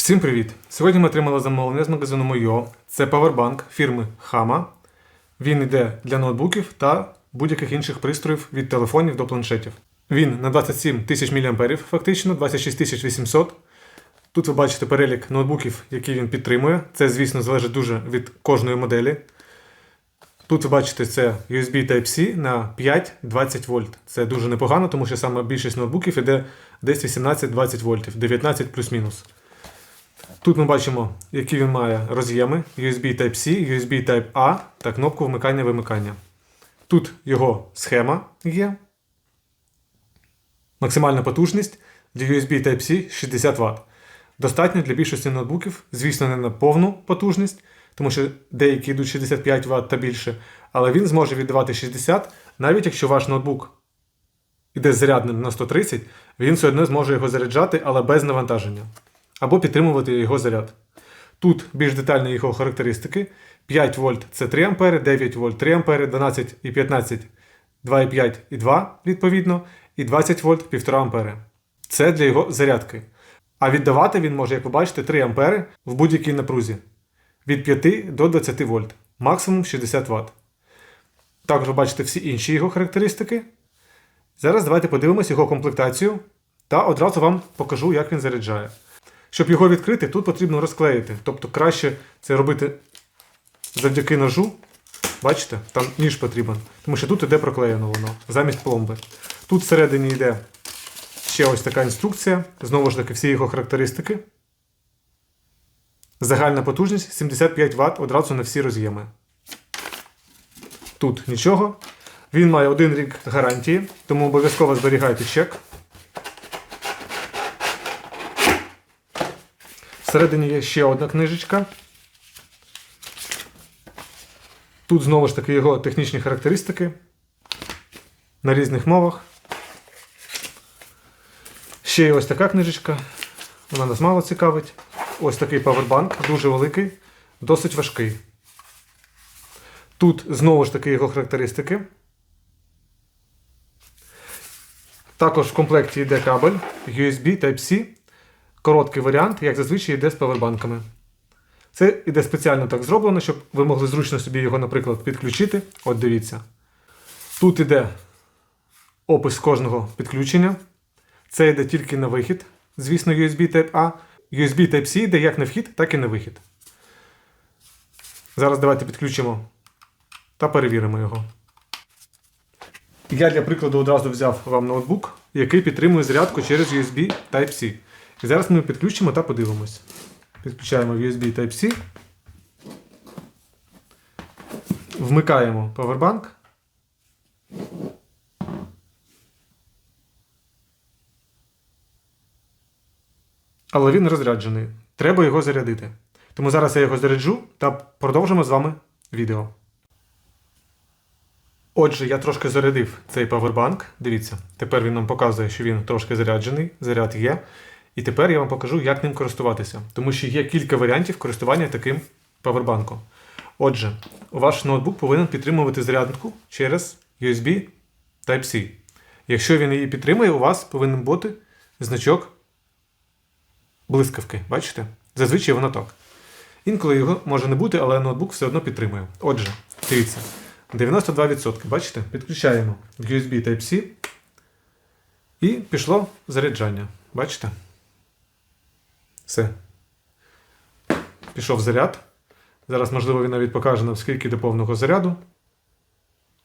Всім привіт! Сьогодні ми отримали замовлення з магазину Moyo. Це павербанк фірми Hama. Він йде для ноутбуків та будь-яких інших пристроїв від телефонів до планшетів. Він на 27 тисяч мА, фактично 26 800. Тут ви бачите перелік ноутбуків, які він підтримує. Це, звісно, залежить дуже від кожної моделі. Тут ви бачите, це USB Type-C на 5-20 вольт. Це дуже непогано, тому що саме більшість ноутбуків іде десь 18-20 вольтів, 19 плюс-мінус. Тут ми бачимо, які він має роз'єми USB Type-C, USB Type-A та кнопку вмикання-вимикання. Тут його схема є. Максимальна потужність для USB Type-C 60 Вт. Достатньо для більшості ноутбуків, звісно, не на повну потужність, тому що деякі йдуть 65 Вт та більше, але він зможе віддавати 60, навіть якщо ваш ноутбук іде зарядним на 130, він все одно зможе його заряджати, але без навантаження. Або підтримувати його заряд. Тут більш детальні його характеристики. 5 вольт це 3 А, 9 вольт 3 А, 12 і 15 2,5 і 2 відповідно, і 20 вольт 1,5 А. Це для його зарядки. А віддавати він може, як ви бачите, 3 А в будь-якій напрузі від 5 до 20 вольт, максимум 60 Вт. Також ви бачите всі інші його характеристики. Зараз давайте подивимось його комплектацію та одразу вам покажу, як він заряджає. Щоб його відкрити, тут потрібно розклеїти. Тобто краще це робити завдяки ножу. Бачите, там ніж потрібен. Тому що тут іде проклеєно воно замість пломби. Тут всередині йде ще ось така інструкція. Знову ж таки, всі його характеристики. Загальна потужність 75 Вт одразу на всі роз'єми. Тут нічого. Він має один рік гарантії, тому обов'язково зберігайте чек. Всередині є ще одна книжечка. Тут знову ж таки його технічні характеристики на різних мовах. Ще є ось така книжечка. Вона нас мало цікавить. Ось такий павербанк, дуже великий, досить важкий. Тут знову ж таки його характеристики. Також в комплекті йде кабель USB Type-C. Короткий варіант, як зазвичай йде з павербанками. Це йде спеціально так зроблено, щоб ви могли зручно собі його, наприклад, підключити. От дивіться. Тут йде опис кожного підключення. Це йде тільки на вихід, звісно, USB Type-A. USB Type-C йде як на вхід, так і на вихід. Зараз давайте підключимо та перевіримо його. Я для прикладу одразу взяв вам ноутбук, який підтримує зарядку через USB Type-C. І зараз ми підключимо та подивимось. Підключаємо USB Type-C. Вмикаємо Powerbank. Але він розряджений. Треба його зарядити. Тому зараз я його заряджу та продовжимо з вами відео. Отже, я трошки зарядив цей павербанк. Дивіться, тепер він нам показує, що він трошки заряджений, заряд є. І тепер я вам покажу, як ним користуватися. Тому що є кілька варіантів користування таким павербанком. Отже, ваш ноутбук повинен підтримувати зарядку через USB Type-C. Якщо він її підтримує, у вас повинен бути значок блискавки. Бачите? Зазвичай воно так. Інколи його може не бути, але ноутбук все одно підтримує. Отже, дивіться. 92%. Бачите? Підключаємо USB Type-C. І пішло заряджання. Бачите? Все. Пішов заряд. Зараз, можливо, він навіть покаже нам, скільки до повного заряду.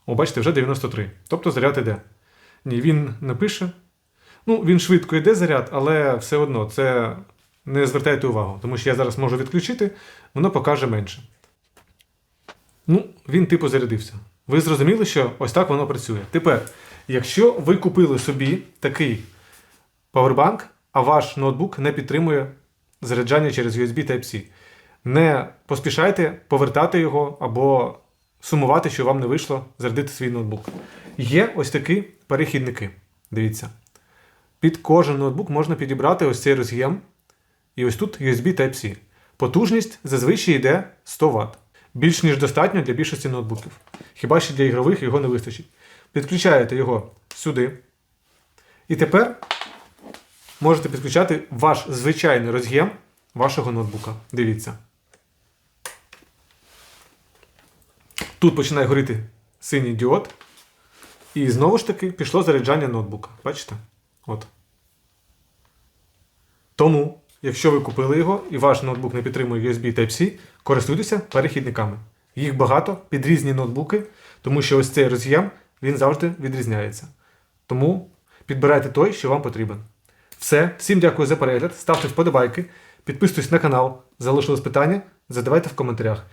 О, бачите, вже 93. Тобто заряд іде. Ні, він не пише. Ну, він швидко йде заряд, але все одно це не звертайте увагу, тому що я зараз можу відключити, воно покаже менше. Ну, він типу зарядився. Ви зрозуміли, що ось так воно працює. Тепер, якщо ви купили собі такий павербанк, а ваш ноутбук не підтримує заряджання через USB Type-C, не поспішайте повертати його або сумувати, що вам не вийшло зарядити свій ноутбук. Є ось такі перехідники. Дивіться. Під кожен ноутбук можна підібрати ось цей роз'єм. І ось тут USB Type-C. Потужність зазвичай йде 100 Вт. Більш ніж достатньо для більшості ноутбуків. Хіба що для ігрових його не вистачить. Підключаєте його сюди. І тепер можете підключати ваш звичайний роз'єм вашого ноутбука. Дивіться. Тут починає горіти синій діод. І знову ж таки пішло заряджання ноутбука. Бачите? От. Тому, якщо ви купили його і ваш ноутбук не підтримує USB Type-C, користуйтеся перехідниками. Їх багато під різні ноутбуки, тому що ось цей роз'єм він завжди відрізняється. Тому підбирайте той, що вам потрібен. Все, всім дякую за перегляд, ставте вподобайки, підписуйтесь на канал, залишилось питання, задавайте в коментарях.